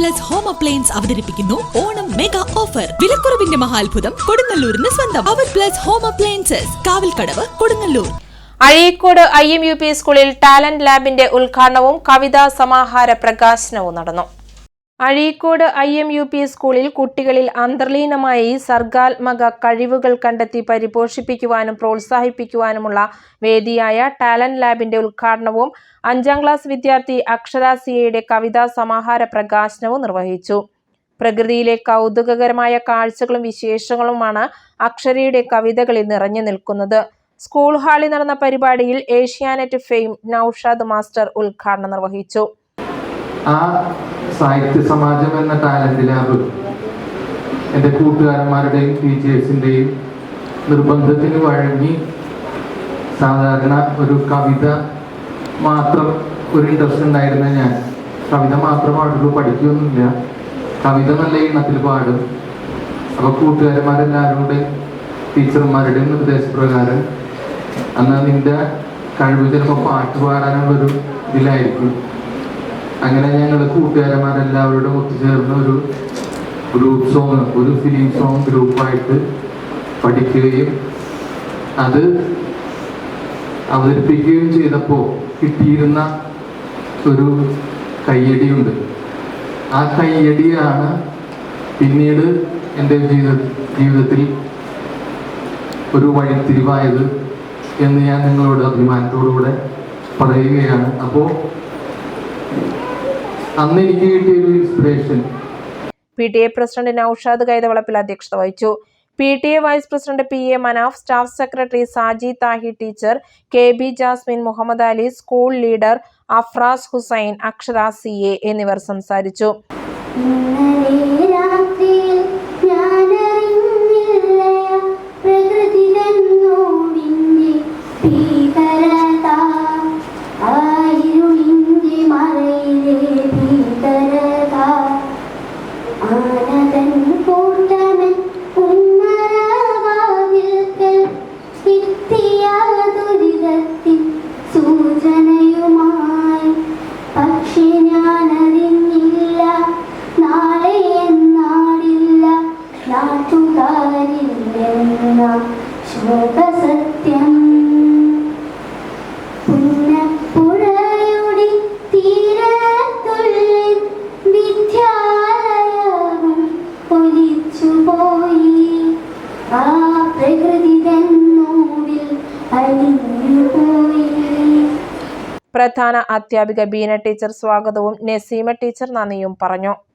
Appliance അവതരിപ്പിക്കുന്നു Onam mega offer. വിലക്കുറവിന്റെ മഹാത്ഭുതം കൊടുങ്ങല്ലൂരിന് സ്വന്തം. അവർ plus home appliances Kavalkadavu Kodungallur. Azhikode I M U P സ്കൂളിൽ ടാലന്റ് ലാബിന്റെ ഉദ്ഘാടനവും കവിതാ സമാഹാര പ്രകാശനവും നടന്നു. Azhikode I M U P സ്കൂളിൽ കുട്ടികളിൽ അന്തർലീനമായി സർഗാത്മക കഴിവുകൾ കണ്ടെത്തി പരിപോഷിപ്പിക്കുവാനും പ്രോത്സാഹിപ്പിക്കുവാനുമുള്ള വേദിയായ ടാലന്റ് ലാബിന്റെ ഉദ്ഘാടനവും അഞ്ചാം ക്ലാസ് വിദ്യാർത്ഥി അക്ഷര സിയയുടെ കവിതാ സമാഹാര പ്രകാശനവും നിർവഹിച്ചു. പ്രകൃതിയിലെ കൗതുകകരമായ കാഴ്ചകളും വിശേഷങ്ങളുമാണ് അക്ഷരയുടെ കവിതകളിൽ നിറഞ്ഞു നിൽക്കുന്നത്. സ്കൂൾ ഹാളിൽ നടന്ന പരിപാടിയിൽ ഏഷ്യാനെറ്റ് ഫെയിം നൌഷാദ് മാസ്റ്റർ ഉദ്ഘാടനം നിർവഹിച്ചു. ആ സാഹിത്യ സമാജം എന്ന ടാലന്റ് ലാബ് എന്റെ കൂട്ടുകാരന്മാരുടെയും ടീച്ചേഴ്സിന്റെയും നിർബന്ധത്തിന് വഴങ്ങി സാധാരണ ഒരു കവിത മാത്രം ഒരു ഇൻട്രസ്റ്റ് ഉണ്ടായിരുന്ന ഞാൻ. കവിത മാത്രം പാടുള്ളൂ പഠിക്കുകയൊന്നുമില്ല കവിത നല്ല ഇണത്തിൽ പാടും. അപ്പോൾ കൂട്ടുകാരന്മാരെല്ലാവരുടെയും ടീച്ചർമാരുടെയും നിർദ്ദേശപ്രകാരം അന്ന് നിന്റെ കഴിവ് ചിലപ്പോൾ പാട്ട് പാടാനുള്ളൊരു ഇതിലായിരിക്കും. അങ്ങനെ ഞങ്ങൾ കൂട്ടുകാരന്മാരെല്ലാവരോടും ഒത്തുചേർന്ന് ഒരു ഗ്രൂപ്പ് സോങ് ഒരു ഫിലിം സോങ് ഗ്രൂപ്പായിട്ട് പഠിക്കുകയും അത് അവതരിപ്പിക്കുകയും ചെയ്തപ്പോൾ കിട്ടിയിരുന്ന ഒരു കയ്യടിയുണ്ട്. ആ കയ്യടിയാണ് പിന്നീട് എന്റെ ജീവിത ജീവിതത്തിൽ ഒരു വഴിത്തിരിവായത് എന്ന് ഞാൻ നിങ്ങളോട് അഭിമാനത്തോടുകൂടെ പറയുകയാണ്. അപ്പോൾ അന്ന് എനിക്ക് കിട്ടിയ ഒരു inspiration P T A president Noushad Kaithavalappil അധ്യക്ഷത വഹിച്ചു. P T A vice president P A Manaf staff secretary Saji Thahi teacher K B Jasmin Muhammad Ali school leader Afras Hussain Akshara C A എന്നിവർ സംസാരിച്ചു. ആ പ്രധാന അധ്യാപിക Beena teacher സ്വാഗതവും Naseema teacher നന്ദിയും പറഞ്ഞു.